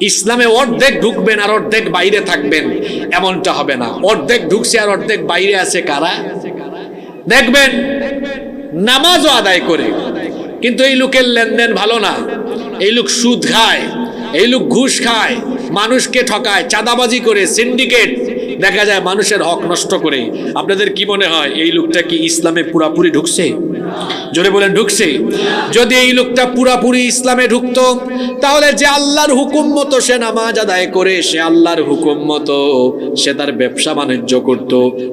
ইসলামে অর্ধেক ঢুকবেন আর অর্ধেক বাইরে থাকবেন, এমনটা হবে না। অর্ধেক ঢুকছে আর অর্ধেক বাইরে আছে কারা? দেখবেন, নামাজও আদায় করে, কিন্তু এই লোকের লেনদেন ভালো না। এই লোক সুদ খায়, এই লোক ঘুষ খায়, মানুষকে ঠকায়, চাঁদাবাজি করে, সিন্ডিকেট দেখা যায় মানুষের হক নষ্ট করে আপনাদের কি মনে হয়, এই লোকটা কি ইসলামে পুরাপুরি ঢুকছে? জোরে বলেন, ঢুকছে। যদি এই লোকটা পুরাপুরি ইসলামে ঢুকতো, তাহলে যে আল্লাহর হুকুম মতো সে নামাজ আদায় করে, সে আল্লাহর হুকুম মতো সে তার ব্যবসা বাণিজ্য করত,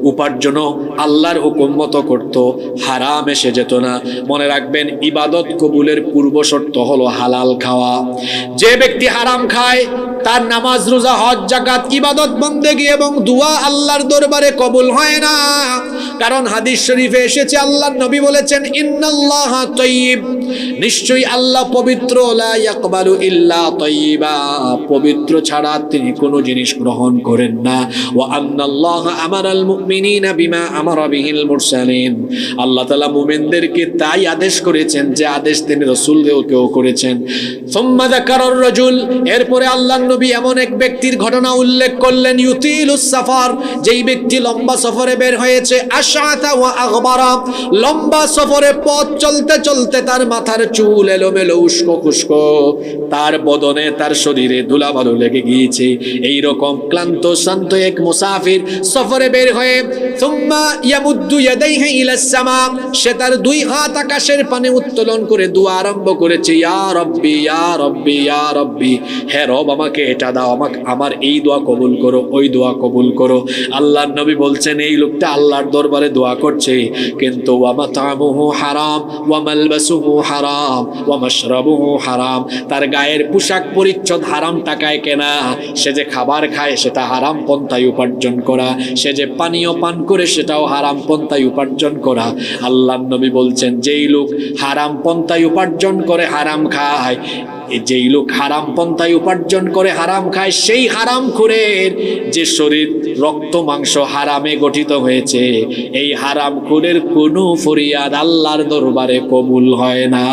উপার্জন আল্লাহর হুকুম মতো করত, হারাম এসে যেত না। মনে রাখবেন, ইবাদত কবুলের পূর্ব শর্ত হলো হালাল খাওয়া। যে ব্যক্তি হারাম খায়, তার নামাজ, রোজা, হজ জাকাত ইবাদত, বন্দেগী এবং দুয়া আল্লাহর দরবারে কবুল হয় না। কারণ হাদিস শরীফে এসেছে, আল্লাহর নবী বলেছেন, ইন্নাল্লাহ তাইয়িব নিশ্চয়ই আল্লাহ পবিত্র, লা ইয়াকবালু ইল্লা তাইয়িবা পবিত্র ছাড়া তিনি কোনো জিনিস গ্রহণ করেন না। ওয়া আন্নাল্লাহ আমারাল মুমিনিনা বিমা আমারা বিহিল মুরসালিন। আল্লাহ তাআলা মুমিনদেরকে তাই আদেশ করেছেন যে আদেশ তিনি রাসূলকেও করেছেন। সুম্মা যাকারার রাজুল। এরপরে আল্লাহর নবী এমন এক ব্যক্তির ঘটনা উল্লেখ করলেন, ইউতিলুস সাফার, যেই ব্যক্তি লম্বা সফরে বের হয়েছে আশাতা ওয়া আগবারা লম্বা সফরে পথ চলতে চলতে তার মাথার চুল এলোমেলো উস্কো খুস্কো, তার বদনে তার শরীরে ধুলাবালু লেগে গিয়েছে। এই রকম ক্লান্ত, শান্ত এক মুসাফির সফরে বের হয়ে, সুম্মা ইয়ামুদ্দু ইয়াদাইহি ইলাস সামা, সে তার দুই হাত আকাশের পানে উত্তোলন করে দোয়া আরম্ভ করেছে, ইয়া রব্বি ইয়া রব্বি ইয়া রব্বি, হে রব আমাকে এটা দাও, আমাকে, আমার এই দোয়া কবুল করো, ওই দোয়া কবুল করো। আল্লাহর নবী বলছেন, এই লোকটা আল্লাহর দরবারে দোয়া করছে। কিন্তু ওয়া মাতামুহু হারাম। তার গায়ের পোশাক পরিচ্ছদ হারাম টাকায় কেনা। সে যে খাবার খায়, সেটা হারাম পন্থায় উপার্জন করা। সে যে পানীয় পান করে, সেটাও হারাম পন্থায় উপার্জন করা। আল্লাহর নবী বলছেন, যেই লোক হারাম পন্থায় উপার্জন করে, হারাম খায় যেই লোক হারাম পন্থায় উপার্জন করে হারাম খায়, সেই হারাম খুরের যে শরীর রক্ত মাংস হারামে গঠিত হয়েছে, এই হারাম খুরের কোনো ফরিয়াদ আল্লাহর দরবারে কবুল হয় না।